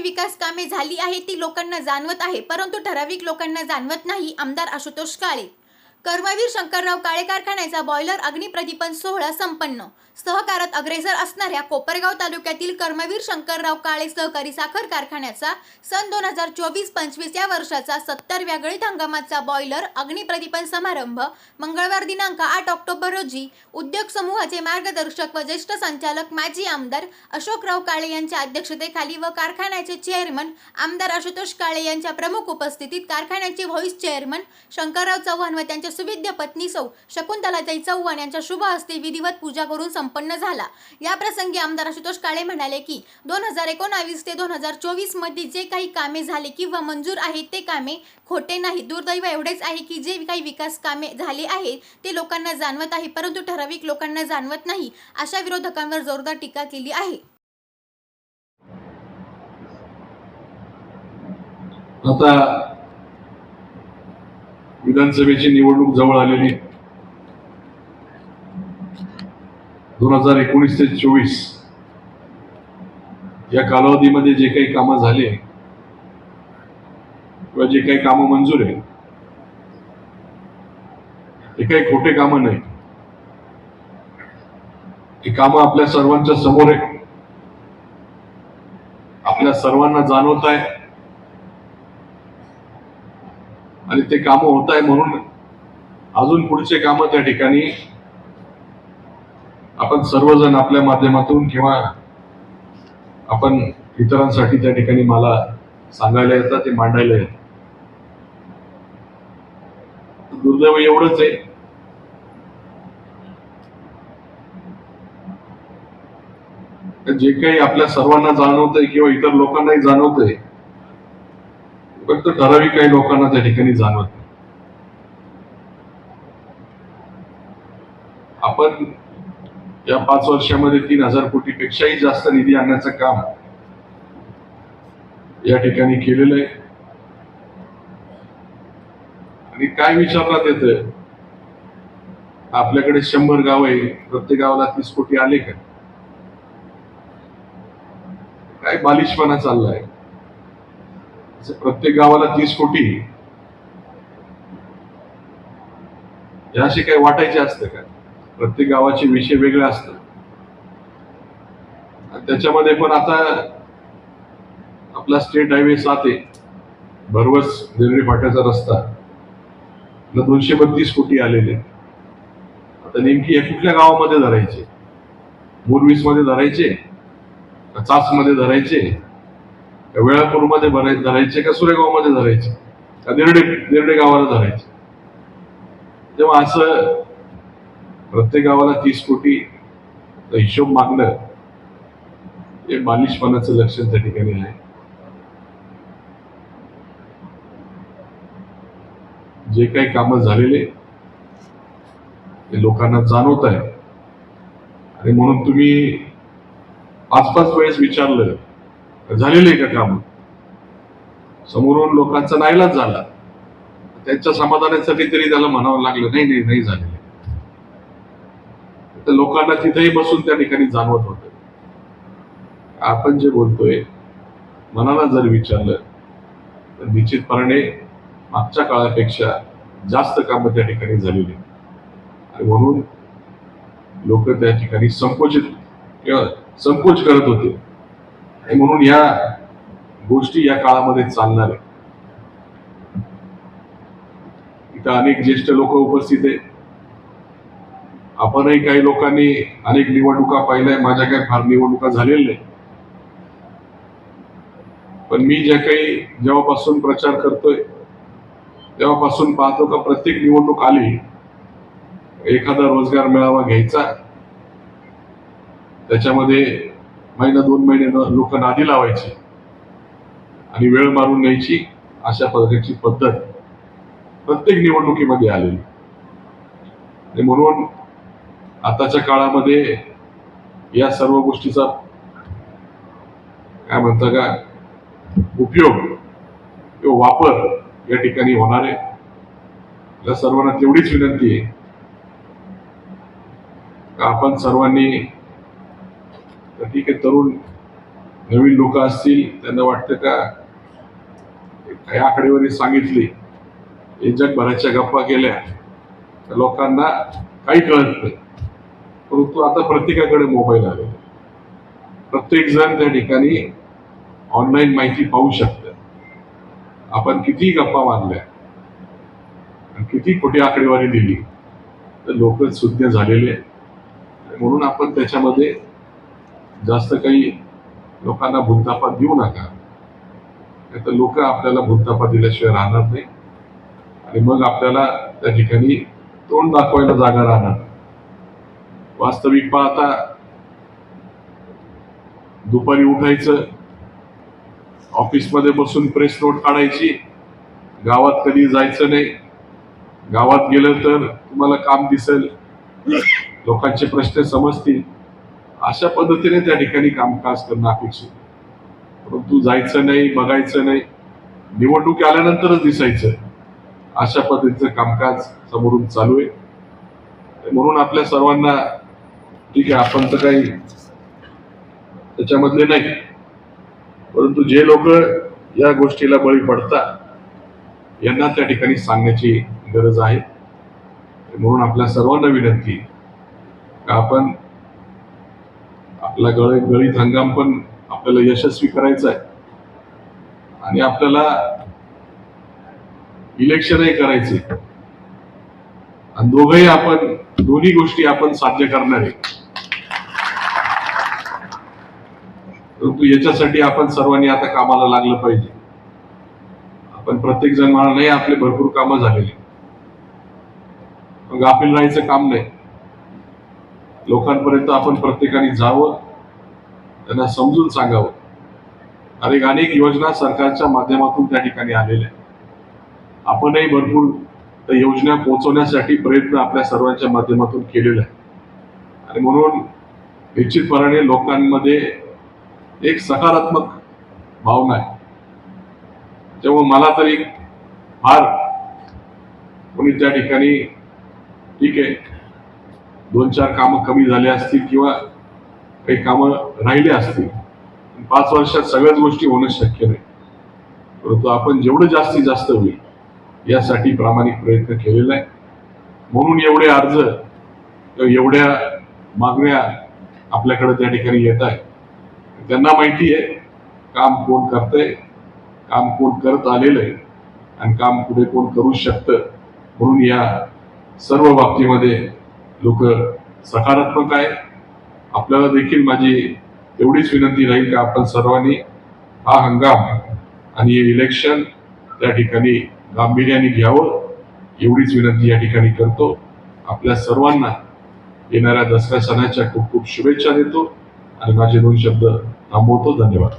काही विकास कामे झाली आहे ती लोकांना जाणवत आहे परंतु ठराविक लोकांना जाणवत नाही आमदार आशुतोष काळे. कर्मवीर शंकरराव काळे कारखान्याचा बॉयलर अग्निप्रदीपन सोहळा संपन्न. सहकारात अग्रेसर असणाऱ्या कोपरगाव तालुक्यातील कर्मवीर शंकरराव काळे सहकारी साखर कारखान्याचा सन दोन हजार चोवीस पंचवीस या वर्षाचा सत्तरव्या गळीत हंगामाचा बॉयलर अग्निप्रदीपन समारंभ मंगळवार दिनांक आठ ऑक्टोबर रोजी उद्योग समूहाचे मार्गदर्शक व ज्येष्ठ संचालक माजी आमदार अशोकराव काळे यांच्या अध्यक्षतेखाली व कारखान्याचे चेअरमन आमदार आशुतोष काळे यांच्या प्रमुख उपस्थितीत कारखान्याचे व्हॉईस चेअरमन शंकरराव चव्हाण व त्यांच्या सुविद्य पत्नी सौ शकुंतलाताई चव्हाण यांच्या शुभ हस्ते विधिवत पूजा करून संपन्न झाला. या प्रसंगी आमदार आशुतोष काळे म्हणाले की दोन हजार एकोणावीस ते दोन हजार चोवीसमध्ये जे काही कामे झाले किंवा मंजूर आहेत ते कामे खोटे नाही दुर्दैव एवढेच आहे की जे काही विकास कामे झाले आहेत ते लोकांना जाणवत आहे परंतु ठराविक लोकांना जाणवत नाही अशा विरोधकांवर जोरदार टीका केली आहे. आता विधानसभेची निवडणूक जवळ आलेली. दोन हजार एकोणीस ते चोवीस. या कालावधीमध्ये जे काही कामं झाले किंवा जे काही कामं मंजूर आहे हे काही खोटे कामं नाही ही कामं आपल्या सर्वांच्या समोर आहे आपल्या सर्वांना जाणवत आहे आणि ते कामं होत आहे म्हणून अजून पुढचे कामं त्या ठिकाणी आपण सर्वजण आपल्या माध्यमातून किंवा आपण इतरांसाठी त्या ठिकाणी मला सांगायला येतात ते मांडायला येतात. दुर्दैव एवढंच आहे. जे काही आपल्या सर्वांना जाणवतंय किंवा इतर लोकांनाही जाणवतंय फक्त ठराविक काही लोकांना त्या ठिकाणी जाणवत नाही. आपण या पाच वर्षामध्ये तीन हजार कोटी पेक्षाही जास्त निधी आणण्याचं काम या ठिकाणी केलेलं आहे. आणि काय विचारण्यात येत आपल्याकडे शंभर गाव आहे. प्रत्येक गावाला तीस कोटी आले का? काय बालिशपणा चाललाय? प्रत्येक गावाला तीस कोटी या असे काही वाटायचे असतं का? प्रत्येक गावाचे विषय वेगळे असतात. त्याच्यामध्ये पण आता आपला स्टेट हायवे सात आहे. भरवस देवरी फाट्याचा रस्ता. दोनशे बत्तीस कोटी आलेले. आता नेमकी या कुठल्या गावामध्ये धरायचे? मुरवीसमध्ये धरायचे? का चासमध्ये धरायचे? वेळापूरमध्ये भरायचे धरायचे का सुरेगावमध्ये धरायचे? का निर्डे निर्डे गावाला धरायचे? तेव्हा असं प्रत्येक गावाला तीस कोटी हिशोब मागणं हे बालिशपणाचं लक्षण त्या ठिकाणी आहे. जे काही कामं झालेले ते लोकांना जाणवत आहे. आणि म्हणून तुम्ही पाच पाच वेळेस विचारलं झालेले का काम? समोरून लोकांचा नाईलाज झाला. त्यांच्या समाधानासाठी तरी त्याला म्हणावं लागलं नाही नाही नाही झालेलं तर लोकांना तिथेही बसून त्या ठिकाणी जाणवत होत. आपण जे बोलतोय मनाला जर विचारलं तर निश्चितपणे मागच्या काळापेक्षा जास्त कामं त्या ठिकाणी झालेली आणि म्हणून लोक त्या ठिकाणी संकोचित किंवा संकोच करत होते. आणि म्हणून या गोष्टी या काळामध्ये चालणार आहे इथं अनेक ज्येष्ठ लोक उपस्थित आहे आपणही काही लोकांनी अनेक निवडणुका पाहिल्या माझ्या काही फार निवडणुका झालेल्या नाही पण मी ज्या काही जेव्हापासून प्रचार करतोय तेव्हापासून पाहतो का प्रत्येक निवडणूक आली एखादा रोजगार मेळावा घ्यायचा त्याच्यामध्ये महिना दोन महिने लोक नादी लावायचे आणि वेळ मारून न्यायची अशा पद्धतीची पद्धत प्रत्येक निवडणुकीमध्ये आलेली. आणि म्हणून आताच्या काळामध्ये या सर्व गोष्टीचा काय म्हणता का उपयोग किंवा वापर या ठिकाणी होणार आहे. या सर्वांना तेवढीच विनंती आहे. का आपण सर्वांनी तर ठीक आहे तरुण नवीन लोक असतील त्यांना वाटतं का काही आकडेवारी सांगितली हे जगभराच्या गप्पा केल्या तर लोकांना काही कळत नाही. परंतु आता प्रत्येकाकडे मोबाईल आले प्रत्येक जण त्या ठिकाणी ऑनलाईन माहिती पाहू शकतं आपण किती गप्पा मारल्या आणि किती खोटी आकडेवारी दिली तर लोक सुज्ञ झालेले आहेत. म्हणून आपण त्याच्यामध्ये जास्त काही लोकांना भूलतापा देऊ नका. नाही तर लोक आपल्याला भूलतापा दिल्याशिवाय राहणार नाही. आणि मग आपल्याला त्या ठिकाणी तोंड दाखवायला जागा राहणार. वास्तविक पाहता दुपारी उठायचं ऑफिसमध्ये बसून प्रेस नोट काढायची गावात कधी जायचं नाही. गावात गेलं तर तुम्हाला काम दिसेल. लोकांचे प्रश्न समजतील. अशा पद्धतीने त्या ठिकाणी कामकाज करणं अपेक्षित परंतु जायचं नाही बघायचं नाही निवडणूक आल्यानंतरच दिसायचं. अशा पद्धतीचं कामकाज समोरून चालू आहे. म्हणून आपल्या सर्वांना ठीक आहे आपण तर काही त्याच्यामधले नाही. परंतु जे लोक या गोष्टीला बळी पडतात यांना त्या ठिकाणी सांगण्याची गरज आहे. म्हणून आपल्या सर्वांना विनंती का आपण आपला गळ गळीत हंगाम पण आपल्याला यशस्वी करायचा आहे. आणि आपल्याला इलेक्शनही करायचे. आणि दोघंही आपण दोन्ही गोष्टी आपण साध्य करणार आहे. परंतु याच्यासाठी आपण सर्वांनी आता कामाला लागलं पाहिजे. आपण प्रत्येक जण म्हणा नाही आपले भरपूर कामं झालेली. मग आपल्याला राहायचं काम नाही. लोकांपर्यंत आपण प्रत्येकाने जावं त्यांना समजून सांगावं. अनेक अनेक योजना सरकारच्या माध्यमातून त्या ठिकाणी आलेल्या आहेत. आपणही भरपूर त्या योजना पोहोचवण्यासाठी प्रयत्न आपल्या सर्वांच्या माध्यमातून केलेला आहे. आणि म्हणून निश्चितपणाने लोकांमध्ये एक सकारात्मक भावना आहे. त्यामुळे मला तरी फार कोणी त्या ठिकाणी ठीक आहे. दोन चार कामं कमी झाले असतील किंवा काही कामं राहिले असतील पाच वर्षात सगळ्याच गोष्टी होणं शक्य नाही. परंतु आपण जेवढं जास्तीत जास्त होईल यासाठी प्रामाणिक प्रयत्न केलेला आहे. म्हणून एवढे अर्ज एवढ्या मागण्या आपल्याकडे त्या ठिकाणी येत आहे त्यांना माहिती आहे काम कोण करतंय काम कोण करत आलेलं आहे आणि काम पुढे कोण करू शकतं म्हणून या सर्व बाबतीमध्ये लोक सकारात्मक आहे. आपल्याला देखील माझी एवढीच विनंती राहील की आपण सर्वांनी हा हंगाम आणि हे इलेक्शन त्या ठिकाणी गांभीर्याने घ्यावं एवढीच विनंती या ठिकाणी करतो. आपल्या सर्वांना येणाऱ्या दसऱ्या सणाच्या खूप खूप शुभेच्छा देतो आणि माझे दोन शब्द थांबवतो. धन्यवाद.